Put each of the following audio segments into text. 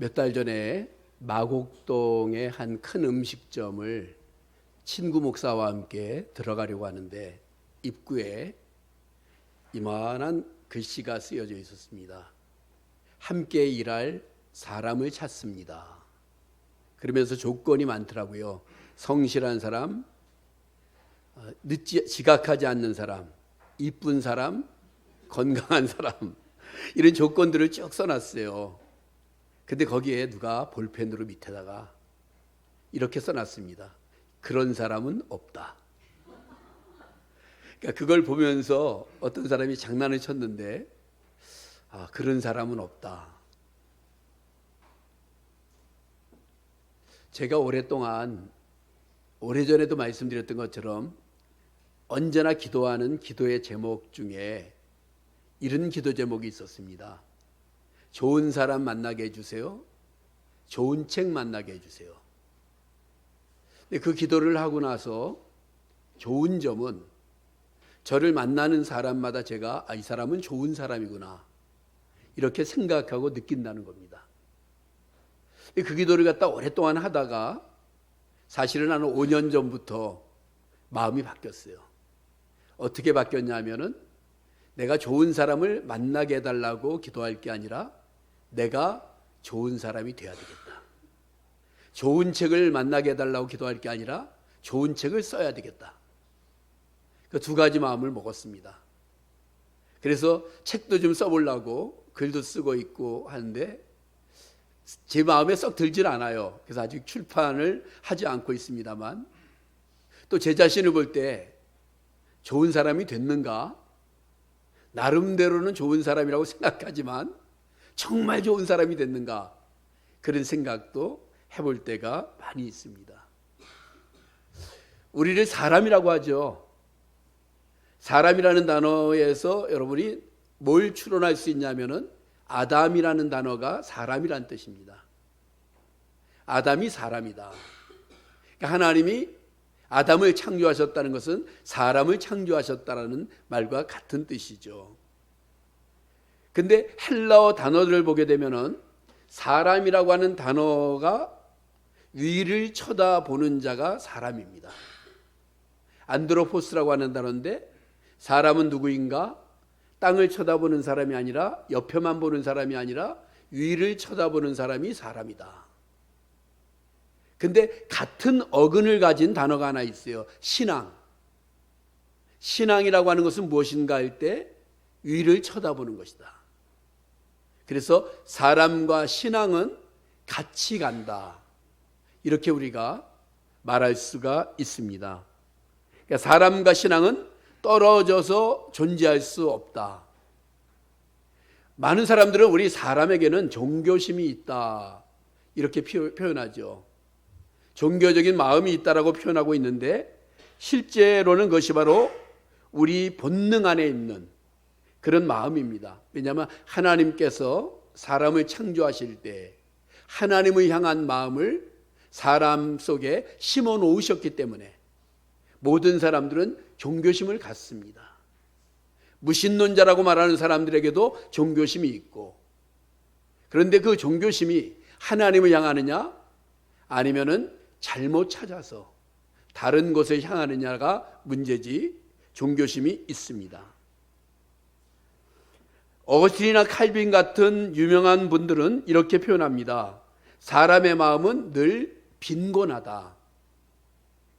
몇 달 전에 마곡동의 한 큰 음식점을 친구 목사와 함께 들어가려고 하는데 입구에 이만한 글씨가 쓰여져 있었습니다. 함께 일할 사람을 찾습니다. 그러면서 조건이 많더라고요. 성실한 사람, 어, 늦지 지각하지 않는 사람, 이쁜 사람, 건강한 사람 이런 조건들을 쭉 써놨어요. 근데 거기에 누가 볼펜으로 밑에다가 이렇게 써놨습니다. 그런 사람은 없다. 그러니까 그걸 보면서 어떤 사람이 장난을 쳤는데 아 그런 사람은 없다. 제가 오랫동안 오래전에도 말씀드렸던 것처럼 언제나 기도하는 기도의 제목 중에 이런 기도 제목이 있었습니다. 좋은 사람 만나게 해주세요. 좋은 책 만나게 해주세요. 근데 그 기도를 하고 나서 좋은 점은 저를 만나는 사람마다 제가 아, 이 사람은 좋은 사람이구나. 이렇게 생각하고 느낀다는 겁니다. 그 기도를 갖다 오랫동안 하다가 사실은 한 5년 전부터 마음이 바뀌었어요. 어떻게 바뀌었냐면은 내가 좋은 사람을 만나게 해달라고 기도할 게 아니라 내가 좋은 사람이 돼야 되겠다. 좋은 책을 만나게 해달라고 기도할 게 아니라 좋은 책을 써야 되겠다. 그 두 가지 마음을 먹었습니다. 그래서 책도 좀 써보려고 글도 쓰고 있고 하는데 제 마음에 썩 들질 않아요. 그래서 아직 출판을 하지 않고 있습니다만 또 제 자신을 볼 때 좋은 사람이 됐는가? 나름대로는 좋은 사람이라고 생각하지만 정말 좋은 사람이 됐는가? 그런 생각도 해볼 때가 많이 있습니다. 우리를 사람이라고 하죠. 사람이라는 단어에서 여러분이 뭘 추론할 수 있냐면은 아담이라는 단어가 사람이란 뜻입니다. 아담이 사람이다. 그러니까 하나님이 아담을 창조하셨다는 것은 사람을 창조하셨다라는 말과 같은 뜻이죠. 근데 헬라어 단어들을 보게 되면은 사람이라고 하는 단어가 위를 쳐다보는 자가 사람입니다. 안드로포스라고 하는 단어인데 사람은 누구인가? 땅을 쳐다보는 사람이 아니라 옆에만 보는 사람이 아니라 위를 쳐다보는 사람이 사람이다. 근데 같은 어근을 가진 단어가 하나 있어요. 신앙. 신앙이라고 하는 것은 무엇인가 할 때 위를 쳐다보는 것이다. 그래서 사람과 신앙은 같이 간다. 이렇게 우리가 말할 수가 있습니다. 그러니까 사람과 신앙은 떨어져서 존재할 수 없다. 많은 사람들은 우리 사람에게는 종교심이 있다. 이렇게 표현하죠. 종교적인 마음이 있다라고 표현하고 있는데 실제로는 그것이 바로 우리 본능 안에 있는 그런 마음입니다. 왜냐하면 하나님께서 사람을 창조하실 때 하나님을 향한 마음을 사람 속에 심어 놓으셨기 때문에 모든 사람들은 종교심을 갖습니다. 무신론자라고 말하는 사람들에게도 종교심이 있고 그런데 그 종교심이 하나님을 향하느냐 아니면은 잘못 찾아서 다른 곳을 향하느냐가 문제지 종교심이 있습니다. 어거스틴이나 칼빈 같은 유명한 분들은 이렇게 표현합니다. 사람의 마음은 늘 빈곤하다.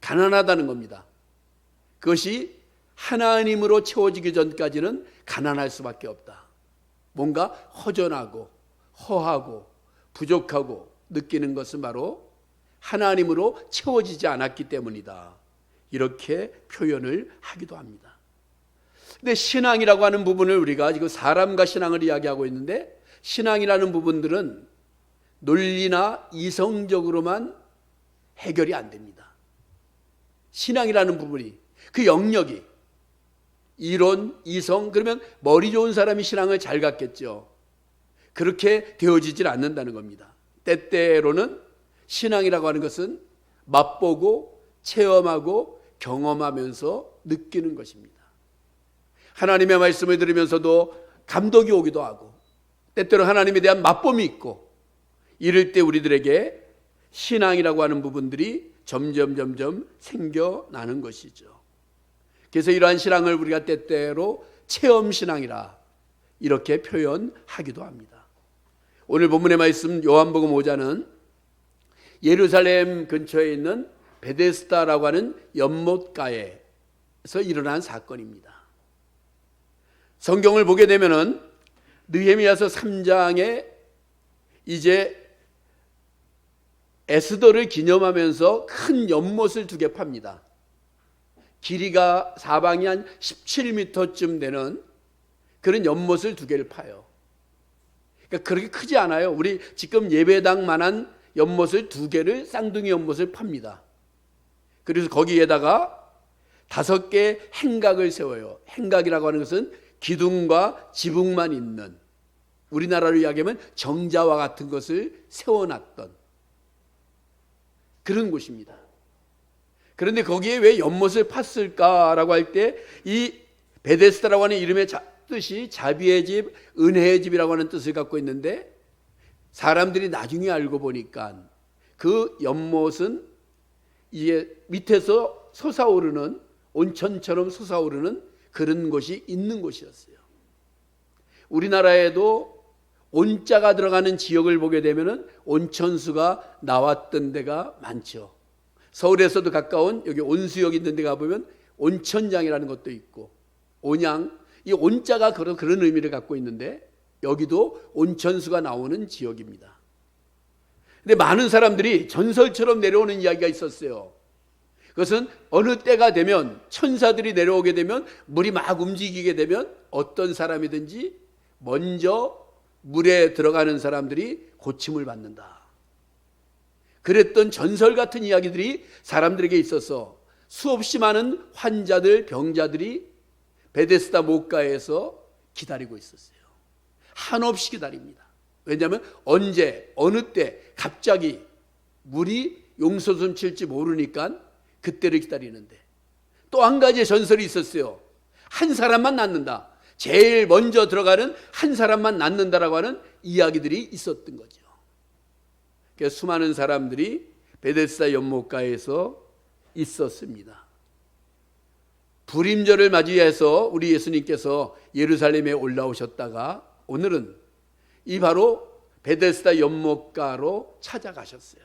가난하다는 겁니다. 그것이 하나님으로 채워지기 전까지는 가난할 수밖에 없다. 뭔가 허전하고 허하고 부족하고 느끼는 것은 바로 하나님으로 채워지지 않았기 때문이다. 이렇게 표현을 하기도 합니다. 근데 신앙이라고 하는 부분을 우리가 지금 사람과 신앙을 이야기하고 있는데 신앙이라는 부분들은 논리나 이성적으로만 해결이 안 됩니다. 신앙이라는 부분이 그 영역이 이론, 이성 그러면 머리 좋은 사람이 신앙을 잘 갖겠죠. 그렇게 되어지질 않는다는 겁니다. 때때로는 신앙이라고 하는 것은 맛보고 체험하고 경험하면서 느끼는 것입니다. 하나님의 말씀을 들으면서도 감독이 오기도 하고 때때로 하나님에 대한 맛봄이 있고 이럴 때 우리들에게 신앙이라고 하는 부분들이 점점 점점 생겨나는 것이죠. 그래서 이러한 신앙을 우리가 때때로 체험 신앙이라 이렇게 표현하기도 합니다. 오늘 본문의 말씀 요한복음 5장은 예루살렘 근처에 있는 베데스다라고 하는 연못가에서 일어난 사건입니다. 성경을 보게 되면은 느헤미야서 3장에 이제 에스더를 기념하면서 큰 연못을 두 개 팝니다. 길이가 사방이 한 17m쯤 되는 그런 연못을 두 개를 파요. 그러니까 그렇게 크지 않아요. 우리 지금 예배당만한 연못을 두 개를 쌍둥이 연못을 팝니다. 그래서 거기에다가 다섯 개 행각을 세워요. 행각이라고 하는 것은 기둥과 지붕만 있는 우리나라로 이야기하면 정자와 같은 것을 세워놨던 그런 곳입니다. 그런데 거기에 왜 연못을 팠을까라고 할 때 이 베데스다라고 하는 이름의 뜻이 자비의 집, 은혜의 집이라고 하는 뜻을 갖고 있는데 사람들이 나중에 알고 보니까 그 연못은 이게 밑에서 솟아오르는 온천처럼 솟아오르는 그런 곳이 있는 곳이었어요. 우리나라에도 온자가 들어가는 지역을 보게 되면은 온천수가 나왔던 데가 많죠. 서울에서도 가까운 여기 온수역 있는 데 가보면 온천장이라는 것도 있고 온양 이 온자가 그런 그런 의미를 갖고 있는데 여기도 온천수가 나오는 지역입니다. 근데 많은 사람들이 전설처럼 내려오는 이야기가 있었어요. 그것은 어느 때가 되면 천사들이 내려오게 되면 물이 막 움직이게 되면 어떤 사람이든지 먼저 물에 들어가는 사람들이 고침을 받는다. 그랬던 전설 같은 이야기들이 사람들에게 있어서 수없이 많은 환자들, 병자들이 베데스다 못가에서 기다리고 있었어요. 한없이 기다립니다. 왜냐하면 언제, 어느 때 갑자기 물이 용솟음 칠지 모르니까 그때를 기다리는데 또 한 가지 전설이 있었어요. 한 사람만 낳는다. 제일 먼저 들어가는 한 사람만 낳는다라고 하는 이야기들이 있었던 거죠. 그래서 수많은 사람들이 베데스다 연못가에서 있었습니다. 불임절을 맞이해서 우리 예수님께서 예루살렘에 올라오셨다가 오늘은 이 바로 베데스다 연못가로 찾아가셨어요.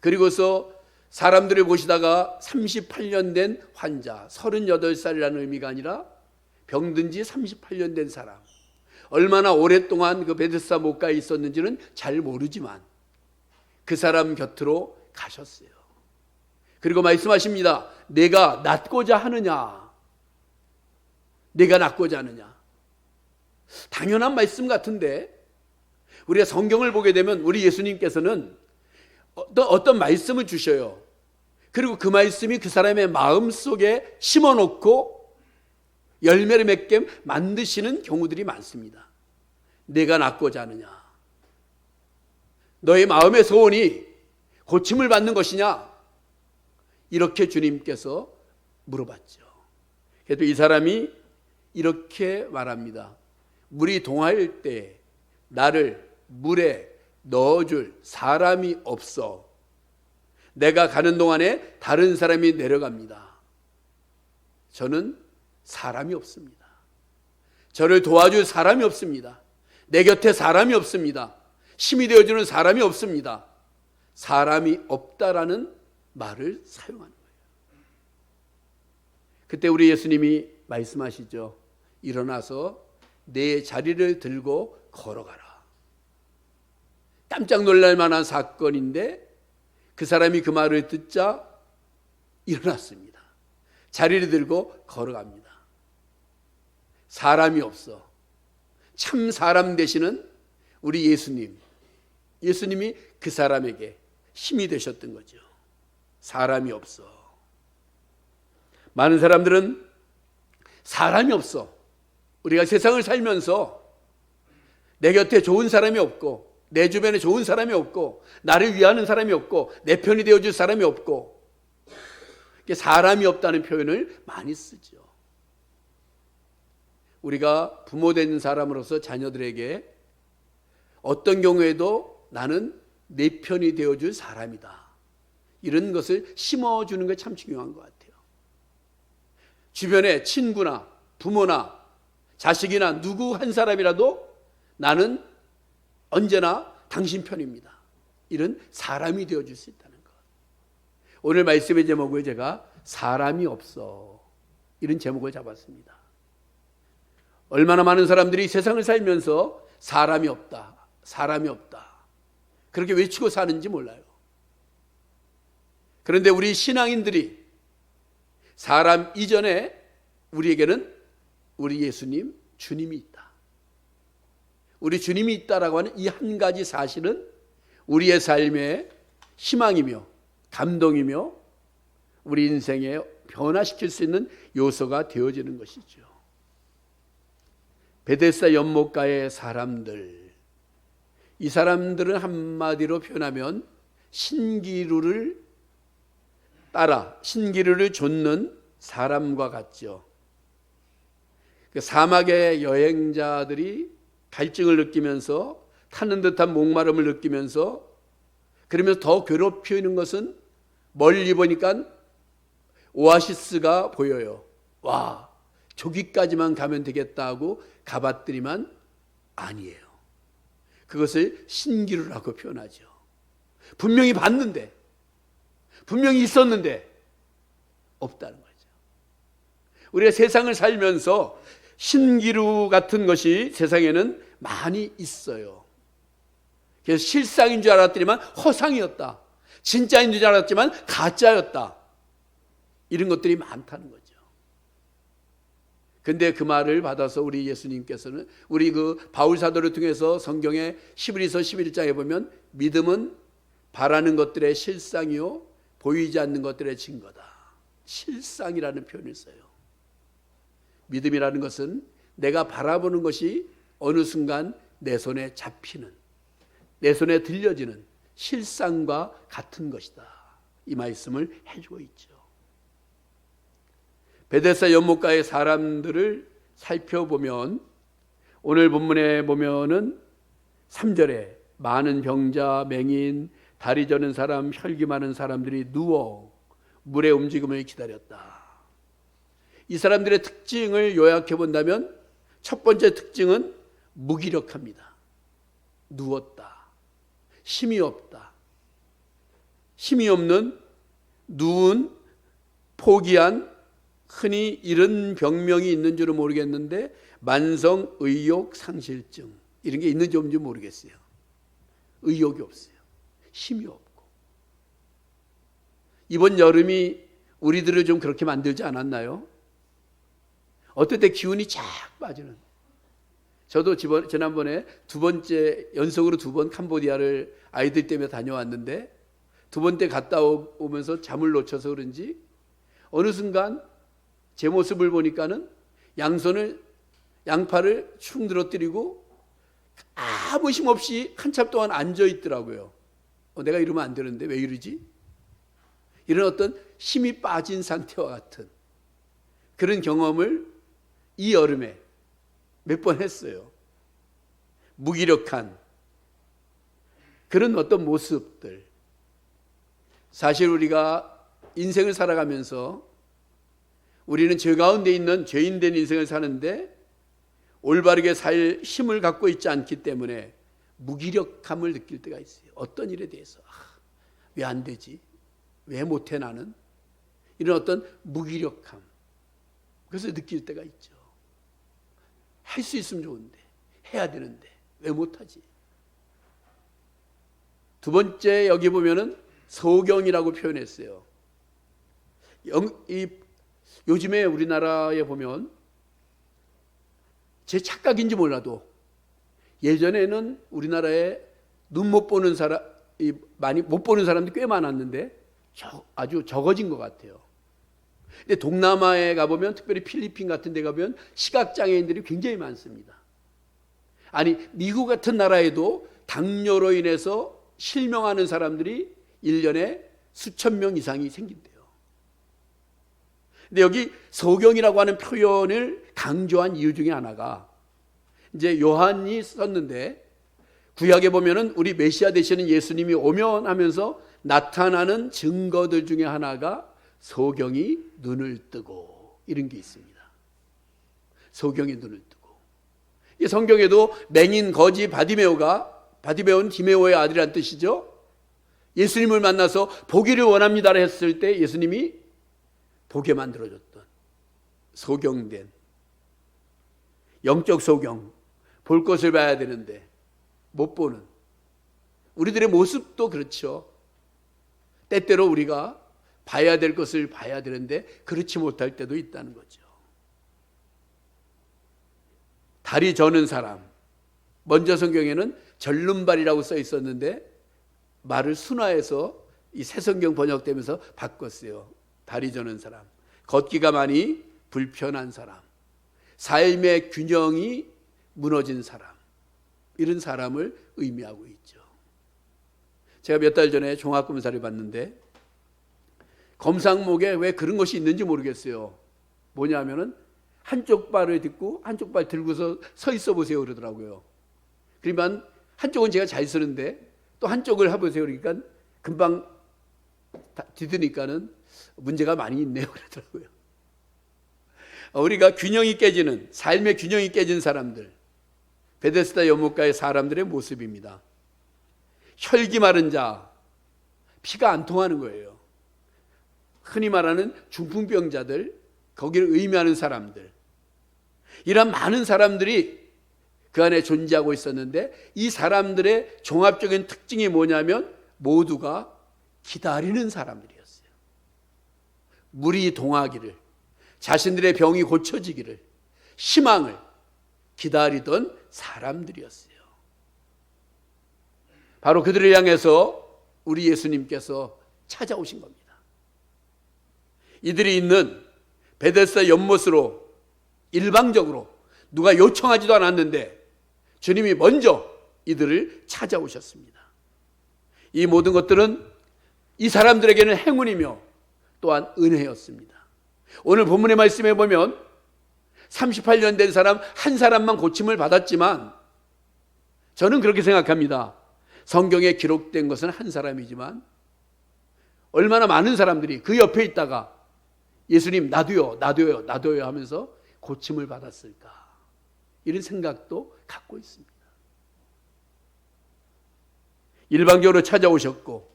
그리고서 사람들을 보시다가 38년 된 환자, 38살이라는 의미가 아니라 병든 지 38년 된 사람. 얼마나 오랫동안 그 베데스다 못가에 있었는지는 잘 모르지만 그 사람 곁으로 가셨어요. 그리고 말씀하십니다. 내가 낫고자 하느냐? 내가 낫고자 하느냐? 당연한 말씀 같은데 우리가 성경을 보게 되면 우리 예수님께서는 어떤, 어떤 말씀을 주셔요. 그리고 그 말씀이 그 사람의 마음 속에 심어 놓고 열매를 맺게 만드시는 경우들이 많습니다. 내가 낫고자 하느냐? 너의 마음의 소원이 고침을 받는 것이냐? 이렇게 주님께서 물어봤죠. 그래도 이 사람이 이렇게 말합니다. 물이 동할 때 나를 물에 넣어줄 사람이 없어. 내가 가는 동안에 다른 사람이 내려갑니다. 저는 사람이 없습니다. 저를 도와줄 사람이 없습니다. 내 곁에 사람이 없습니다. 힘이 되어주는 사람이 없습니다. 사람이 없다라는 말을 사용하는 거예요. 그때 우리 예수님이 말씀하시죠. 일어나서 내 자리를 들고 걸어가라. 깜짝 놀랄 만한 사건인데 그 사람이 그 말을 듣자 일어났습니다. 자리를 들고 걸어갑니다. 사람이 없어. 참 사람 되시는 우리 예수님. 예수님이 그 사람에게 힘이 되셨던 거죠. 사람이 없어. 많은 사람들은 사람이 없어. 우리가 세상을 살면서 내 곁에 좋은 사람이 없고 내 주변에 좋은 사람이 없고 나를 위하는 사람이 없고 내 편이 되어줄 사람이 없고 사람이 없다는 표현을 많이 쓰죠. 우리가 부모 된 사람으로서 자녀들에게 어떤 경우에도 나는 내 편이 되어줄 사람이다. 이런 것을 심어주는 게 참 중요한 것 같아요. 주변에 친구나 부모나 자식이나 누구 한 사람이라도 나는 언제나 당신 편입니다. 이런 사람이 되어줄 수 있다는 것. 오늘 말씀의 제목을 제가 사람이 없어. 이런 제목을 잡았습니다. 얼마나 많은 사람들이 세상을 살면서 사람이 없다. 사람이 없다. 그렇게 외치고 사는지 몰라요. 그런데 우리 신앙인들이 사람 이전에 우리에게는 우리 예수님, 주님이 있다. 우리 주님이 있다라고 하는 이 한 가지 사실은 우리의 삶의 희망이며 감동이며 우리 인생에 변화시킬 수 있는 요소가 되어지는 것이죠. 베데스다 연못가의 사람들 이 사람들은 한마디로 표현하면 신기루를 따라 신기루를 좇는 사람과 같죠. 그 사막의 여행자들이 갈증을 느끼면서 타는 듯한 목마름을 느끼면서 그러면서 더 괴롭히는 것은 멀리 보니까 오아시스가 보여요. 와, 저기까지만 가면 되겠다고 가봤더니만 아니에요. 그것을 신기루라고 표현하죠. 분명히 봤는데, 분명히 있었는데, 없다는 거죠. 우리가 세상을 살면서 신기루 같은 것이 세상에는 많이 있어요. 그래서 실상인 줄 알았더니만 허상이었다. 진짜인 줄 알았지만 가짜였다. 이런 것들이 많다는 거죠. 근데 그 말을 받아서 우리 예수님께서는 우리 그 바울 사도를 통해서 성경의 11서 11장에 보면 믿음은 바라는 것들의 실상이요 보이지 않는 것들의 증거다. 실상이라는 표현을 써요. 믿음이라는 것은 내가 바라보는 것이 어느 순간 내 손에 잡히는 내 손에 들려지는 실상과 같은 것이다. 이 말씀을 해주고 있죠. 베데사 연못가의 사람들을 살펴보면 오늘 본문에 보면은 3절에 많은 병자, 맹인, 다리 저는 사람, 혈기 많은 사람들이 누워 물의 움직임을 기다렸다. 이 사람들의 특징을 요약해 본다면 첫 번째 특징은 무기력합니다. 누웠다. 힘이 없다. 힘이 없는 누운 포기한 흔히 이런 병명이 있는 줄은 모르겠는데 만성 의욕 상실증 이런 게 있는지 없는지 모르겠어요. 의욕이 없어요. 힘이 없고. 이번 여름이 우리들을 좀 그렇게 만들지 않았나요? 어떨 때 기운이 쫙 빠지는. 저도 지난번에 두 번째 연속으로 두 번 캄보디아를 아이들 때문에 다녀왔는데 두 번째 갔다 오면서 잠을 놓쳐서 그런지 어느 순간 제 모습을 보니까는 양손을 양팔을 축 늘어뜨리고 아무 힘 없이 한참 동안 앉아 있더라고요. 어, 내가 이러면 안 되는데 왜 이러지? 이런 어떤 힘이 빠진 상태와 같은 그런 경험을 이 여름에 몇 번 했어요. 무기력한 그런 어떤 모습들. 사실 우리가 인생을 살아가면서 우리는 죄 가운데 있는 죄인된 인생을 사는데 올바르게 살 힘을 갖고 있지 않기 때문에 무기력함을 느낄 때가 있어요. 어떤 일에 대해서 아, 왜안 되지? 왜 못해 나는? 이런 어떤 무기력함. 그래서 느낄 때가 있죠. 할 수 있으면 좋은데 해야 되는데 왜 못하지? 두 번째 여기 보면은 소경이라고 표현했어요. 이 요즘에 우리나라에 보면 제 착각인지 몰라도 예전에는 우리나라에 눈 못 보는 사람 많이 못 보는 사람들이 꽤 많았는데 아주 적어진 것 같아요. 근데 동남아에 가보면 특별히 필리핀 같은 데 가보면 시각장애인들이 굉장히 많습니다. 아니 미국 같은 나라에도 당뇨로 인해서 실명하는 사람들이 1년에 수천 명 이상이 생긴대요. 근데 여기 소경이라고 하는 표현을 강조한 이유 중에 하나가 이제 요한이 썼는데 구약에 보면은 우리 메시아 되시는 예수님이 오면 하면서 나타나는 증거들 중에 하나가 소경이 눈을 뜨고 이런 게 있습니다. 소경이 눈을 뜨고. 이 성경에도 맹인 거지 바디메오가 바디메오는 디메오의 아들이란 뜻이죠. 예수님을 만나서 보기를 원합니다라 했을 때 예수님이 보게 만들어줬던 소경된 영적 소경 볼 것을 봐야 되는데 못 보는 우리들의 모습도 그렇죠. 때때로 우리가 봐야 될 것을 봐야 되는데 그렇지 못할 때도 있다는 거죠. 다리 저는 사람. 먼저 성경에는 절름발이라고 써 있었는데 말을 순화해서 이 새 성경 번역되면서 바꿨어요. 다리 저는 사람. 걷기가 많이 불편한 사람. 삶의 균형이 무너진 사람. 이런 사람을 의미하고 있죠. 제가 몇 달 전에 종합검사를 봤는데 검상목에 왜 그런 것이 있는지 모르겠어요. 뭐냐면은 한쪽 발을 딛고 한쪽 발 들고서 서 있어 보세요 그러더라고요. 그러면 한쪽은 제가 잘 쓰는데 또 한쪽을 해보세요 그러니까 금방 뒤드니까는 문제가 많이 있네요 그러더라고요. 우리가 균형이 깨지는 삶의 균형이 깨진 사람들 베데스다 연못가의 사람들의 모습입니다. 혈기 마른 자 피가 안 통하는 거예요. 흔히 말하는 중풍병자들 거기를 의미하는 사람들 이런 많은 사람들이 그 안에 존재하고 있었는데 이 사람들의 종합적인 특징이 뭐냐면 모두가 기다리는 사람들이었어요. 물이 동하기를 자신들의 병이 고쳐지기를 희망을 기다리던 사람들이었어요. 바로 그들을 향해서 우리 예수님께서 찾아오신 겁니다. 이들이 있는 베데스다 연못으로 일방적으로 누가 요청하지도 않았는데 주님이 먼저 이들을 찾아오셨습니다. 이 모든 것들은 이 사람들에게는 행운이며 또한 은혜였습니다. 오늘 본문의 말씀에 보면 38년 된 사람 한 사람만 고침을 받았지만 저는 그렇게 생각합니다. 성경에 기록된 것은 한 사람이지만 얼마나 많은 사람들이 그 옆에 있다가 예수님 나도요, 나도요, 나도요 하면서 고침을 받았을까? 이런 생각도 갖고 있습니다. 일방적으로 찾아오셨고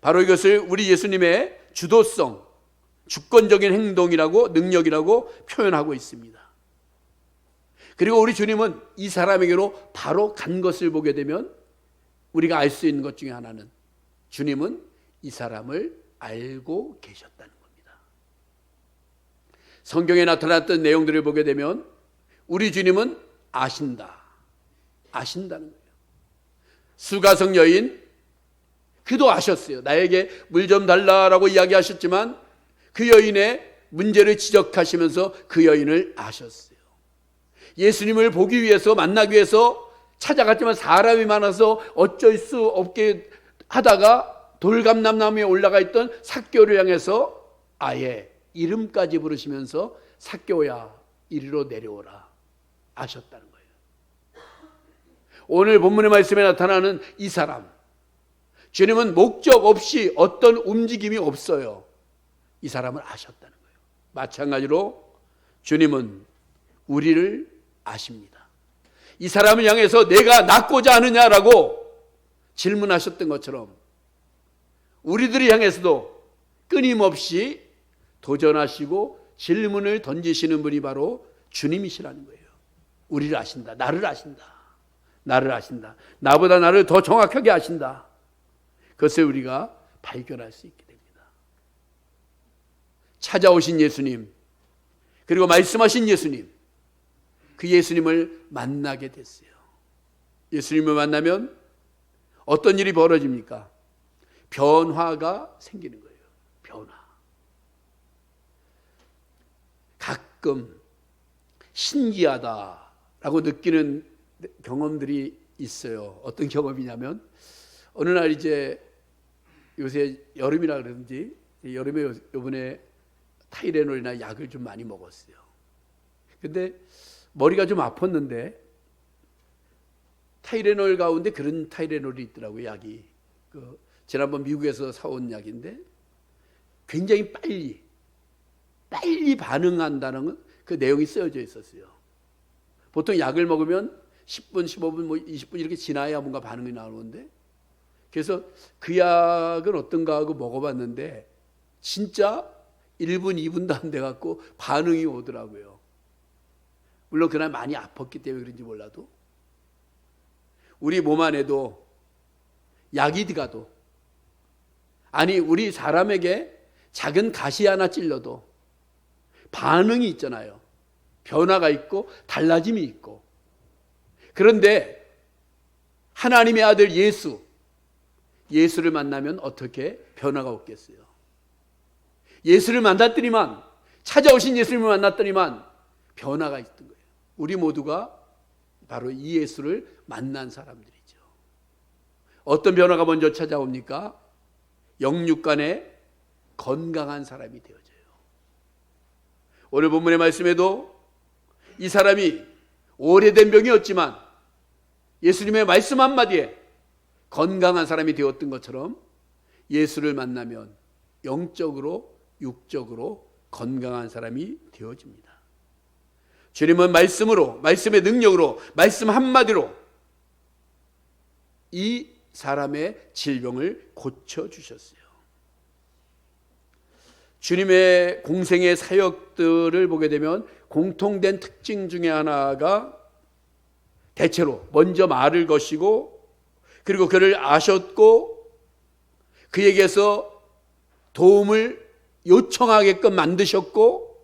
바로 이것을 우리 예수님의 주도성, 주권적인 행동이라고 능력이라고 표현하고 있습니다. 그리고 우리 주님은 이 사람에게로 바로 간 것을 보게 되면 우리가 알 수 있는 것 중에 하나는 주님은 이 사람을 알고 계셨다는. 성경에 나타났던 내용들을 보게 되면 우리 주님은 아신다. 아신다는 거예요. 수가성 여인 그도 아셨어요. 나에게 물 좀 달라라고 이야기하셨지만 그 여인의 문제를 지적하시면서 그 여인을 아셨어요. 예수님을 보기 위해서 만나기 위해서 찾아갔지만 사람이 많아서 어쩔 수 없게 하다가 돌감남나무에 올라가 있던 삭교를 향해서 아예 이름까지 부르시면서 삭교야 이리로 내려오라 아셨다는 거예요. 오늘 본문의 말씀에 나타나는 이 사람 주님은 목적 없이 어떤 움직임이 없어요. 이 사람을 아셨다는 거예요. 마찬가지로 주님은 우리를 아십니다. 이 사람을 향해서 내가 낫고자 하느냐라고 질문하셨던 것처럼 우리들을 향해서도 끊임없이 도전하시고 질문을 던지시는 분이 바로 주님이시라는 거예요. 우리를 아신다. 나를 아신다. 나를 아신다. 나보다 나를 더 정확하게 아신다. 그것을 우리가 발견할 수 있게 됩니다. 찾아오신 예수님, 그리고 말씀하신 예수님, 그 예수님을 만나게 됐어요. 예수님을 만나면 어떤 일이 벌어집니까? 변화가 생기는 거예요. 변화. 가끔 신기하다라고 느끼는 경험들이 있어요. 어떤 경험이냐면 어느 날 이제 요새 여름이라 그러는지 여름에 요번에 타이레놀이나 약을 좀 많이 먹었어요. 근데 머리가 좀 아팠는데 타이레놀 가운데 그런 타이레놀이 있더라고요, 약이. 그 지난번 미국에서 사온 약인데 굉장히 빨리 빨리 반응한다는 그 내용이 쓰여져 있었어요. 보통 약을 먹으면 10분, 15분, 뭐 20분 이렇게 지나야 뭔가 반응이 나오는데 그래서 그 약은 어떤가 하고 먹어봤는데 진짜 1분, 2분도 안 돼갖고 반응이 오더라고요. 물론 그날 많이 아팠기 때문에 그런지 몰라도 우리 몸 안에도 약이 들어가도 아니 우리 사람에게 작은 가시 하나 찔러도 반응이 있잖아요. 변화가 있고 달라짐이 있고 그런데 하나님의 아들 예수 예수를 만나면 어떻게 변화가 없겠어요? 예수를 만났더니만 찾아오신 예수님을 만났더니만 변화가 있던 거예요. 우리 모두가 바로 이 예수를 만난 사람들이죠. 어떤 변화가 먼저 찾아옵니까? 영육 간에 건강한 사람이 되어져요. 오늘 본문의 말씀에도 이 사람이 오래된 병이었지만 예수님의 말씀 한마디에 건강한 사람이 되었던 것처럼 예수를 만나면 영적으로 육적으로 건강한 사람이 되어집니다. 주님은 말씀으로, 말씀의 능력으로, 말씀 한마디로 이 사람의 질병을 고쳐 주셨어요. 주님의 공생의 사역들을 보게 되면 공통된 특징 중에 하나가 대체로 먼저 말을 거시고 그리고 그를 아셨고 그에게서 도움을 요청하게끔 만드셨고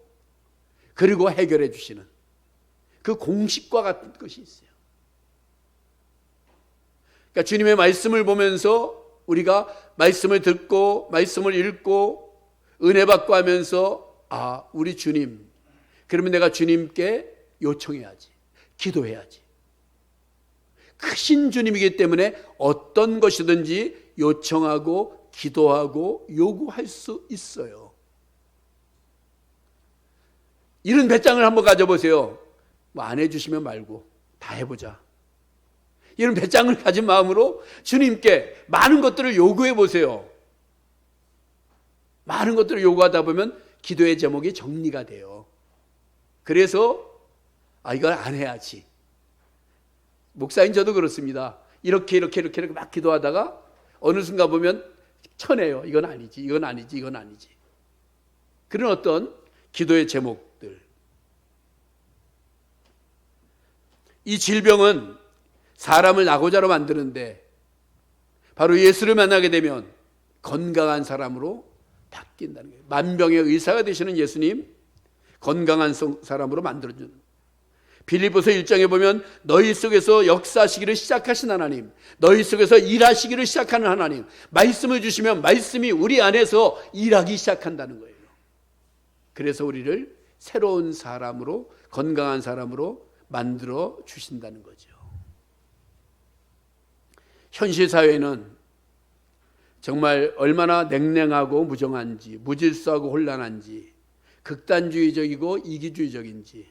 그리고 해결해 주시는 그 공식과 같은 것이 있어요. 그러니까 주님의 말씀을 보면서 우리가 말씀을 듣고 말씀을 읽고 은혜 받고 하면서 아, 우리 주님. 그러면 내가 주님께 요청해야지. 기도해야지. 크신 주님이기 때문에 어떤 것이든지 요청하고 기도하고 요구할 수 있어요. 이런 배짱을 한번 가져보세요. 뭐 안 해주시면 말고 다 해보자. 이런 배짱을 가진 마음으로 주님께 많은 것들을 요구해 보세요. 많은 것들을 요구하다 보면 기도의 제목이 정리가 돼요. 그래서 아 이걸 안 해야지. 목사인 저도 그렇습니다. 이렇게 이렇게 이렇게 이렇게 막 기도하다가 어느 순간 보면 쳐내요. 이건 아니지. 이건 아니지. 이건 아니지. 그런 어떤 기도의 제목들. 이 질병은 사람을 낙오자로 만드는데 바로 예수를 만나게 되면 건강한 사람으로 바뀐다는 거예요. 만병의 의사가 되시는 예수님 건강한 사람으로 만들어주는 빌리보서 1장에 보면 너희 속에서 역사하시기를 시작하신 하나님, 너희 속에서 일하시기를 시작하는 하나님, 말씀을 주시면 말씀이 우리 안에서 일하기 시작한다는 거예요. 그래서 우리를 새로운 사람으로, 건강한 사람으로 만들어 주신다는 거죠. 현실 사회는 정말 얼마나 냉랭하고 무정한지, 무질서하고 혼란한지, 극단주의적이고 이기주의적인지.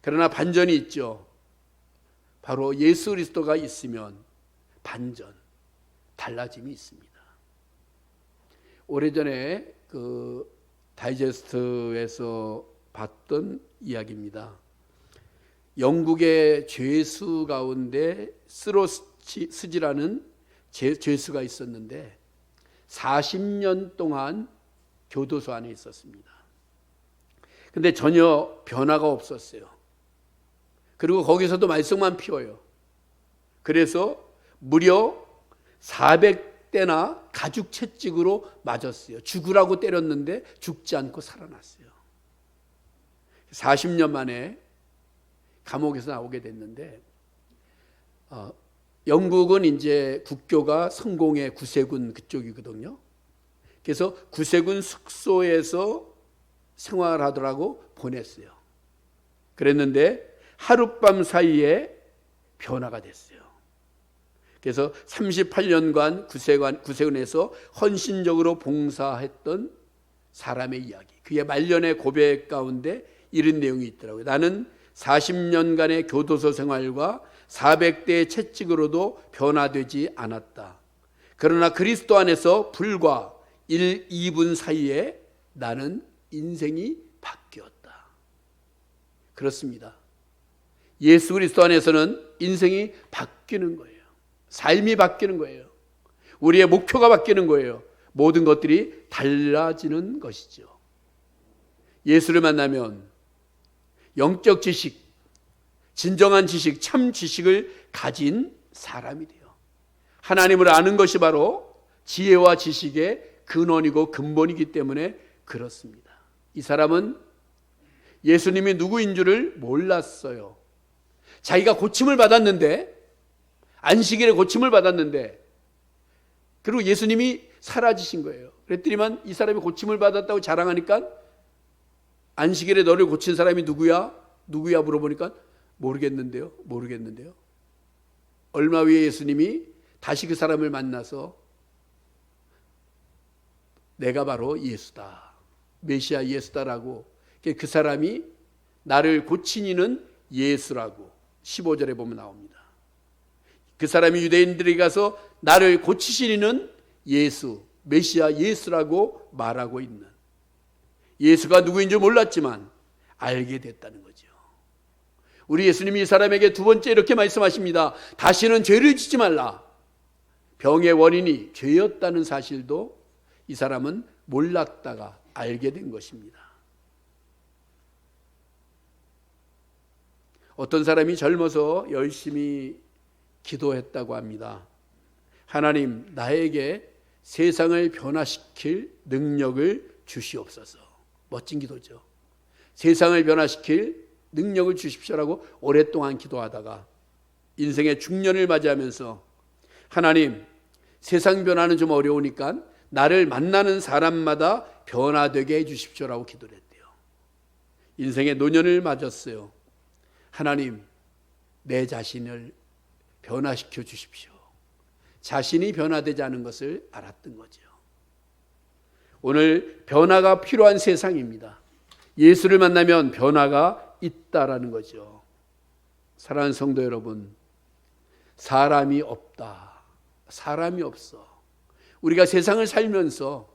그러나 반전이 있죠. 바로 예수 그리스도가 있으면 반전, 달라짐이 있습니다. 오래전에 그 다이제스트에서 봤던 이야기입니다. 영국의 죄수 가운데 스로스지라는 죄수가 있었는데 40년 동안 교도소 안에 있었습니다. 근데 전혀 변화가 없었어요. 그리고 거기서도 말썽만 피워요. 그래서 무려 400대나 가죽 채찍으로 맞았어요. 죽으라고 때렸는데 죽지 않고 살아났어요. 40년 만에 감옥에서 나오게 됐는데 어, 영국은 이제 국교가 성공의 구세군 그쪽이거든요. 그래서 구세군 숙소에서 생활하더라고 보냈어요. 그랬는데 하룻밤 사이에 변화가 됐어요. 그래서 38년간 구세관, 구세군에서 헌신적으로 봉사했던 사람의 이야기. 그의 말년의 고백 가운데 이런 내용이 있더라고요. 나는 40년간의 교도소 생활과 400대의 채찍으로도 변화되지 않았다. 그러나 그리스도 안에서 불과 1, 2분 사이에 나는 인생이 바뀌었다. 그렇습니다. 예수 그리스도 안에서는 인생이 바뀌는 거예요. 삶이 바뀌는 거예요. 우리의 목표가 바뀌는 거예요. 모든 것들이 달라지는 것이죠. 예수를 만나면 영적 지식, 진정한 지식, 참 지식을 가진 사람이 돼요. 하나님을 아는 것이 바로 지혜와 지식의 근원이고 근본이기 때문에 그렇습니다. 이 사람은 예수님이 누구인 줄을 몰랐어요. 자기가 고침을 받았는데, 안식일에 고침을 받았는데, 그리고 예수님이 사라지신 거예요. 그랬더니만 이 사람이 고침을 받았다고 자랑하니까 안식일에 너를 고친 사람이 누구야? 누구야? 물어보니까 모르겠는데요. 모르겠는데요. 얼마 후에 예수님이 다시 그 사람을 만나서 내가 바로 예수다. 메시아 예수다라고 그 사람이 나를 고친 이는 예수라고 15절에 보면 나옵니다. 그 사람이 유대인들에게 가서 나를 고치신 이는 예수, 메시아 예수라고 말하고 있는 예수가 누구인 줄 몰랐지만 알게 됐다는 거죠. 우리 예수님이 이 사람에게 두 번째 이렇게 말씀하십니다. 다시는 죄를 짓지 말라. 병의 원인이 죄였다는 사실도 이 사람은 몰랐다가 알게 된 것입니다. 어떤 사람이 젊어서 열심히 기도했다고 합니다. 하나님, 나에게 세상을 변화시킬 능력을 주시옵소서. 멋진 기도죠. 세상을 변화시킬 능력을 주십시오라고 오랫동안 기도하다가 인생의 중년을 맞이하면서 하나님, 세상 변화는 좀 어려우니까 나를 만나는 사람마다 변화되게 해 주십시오라고 기도를 했대요. 인생의 노년을 맞았어요. 하나님, 내 자신을 변화시켜 주십시오. 자신이 변화되지 않은 것을 알았던 거죠. 오늘 변화가 필요한 세상입니다. 예수를 만나면 변화가 있다라는 거죠. 사랑하는 성도 여러분, 사람이 없다. 사람이 없어. 우리가 세상을 살면서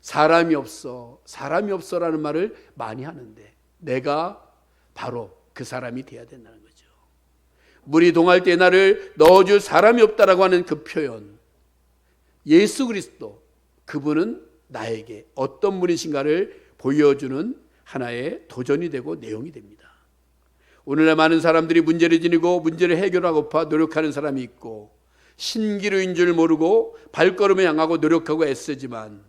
사람이 없어, 사람이 없어라는 말을 많이 하는데 내가 바로 그 사람이 돼야 된다는 거죠. 물이 동할 때 나를 넣어줄 사람이 없다라고 하는 그 표현. 예수 그리스도, 그분은 나에게 어떤 분이신가를 보여주는 하나의 도전이 되고 내용이 됩니다. 오늘날 많은 사람들이 문제를 지니고 문제를 해결하고파 노력하는 사람이 있고 신기루인 줄 모르고 발걸음을 향하고 노력하고 애쓰지만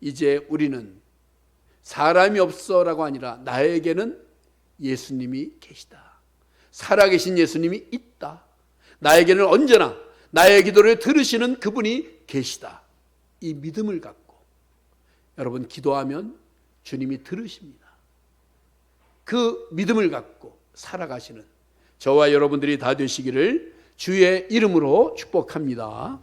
이제 우리는 사람이 없어라고 아니라 나에게는 예수님이 계시다. 살아계신 예수님이 있다. 나에게는 언제나 나의 기도를 들으시는 그분이 계시다. 이 믿음을 갖고 여러분 기도하면 주님이 들으십니다. 그 믿음을 갖고 살아가시는 저와 여러분들이 다 되시기를 주의 이름으로 축복합니다.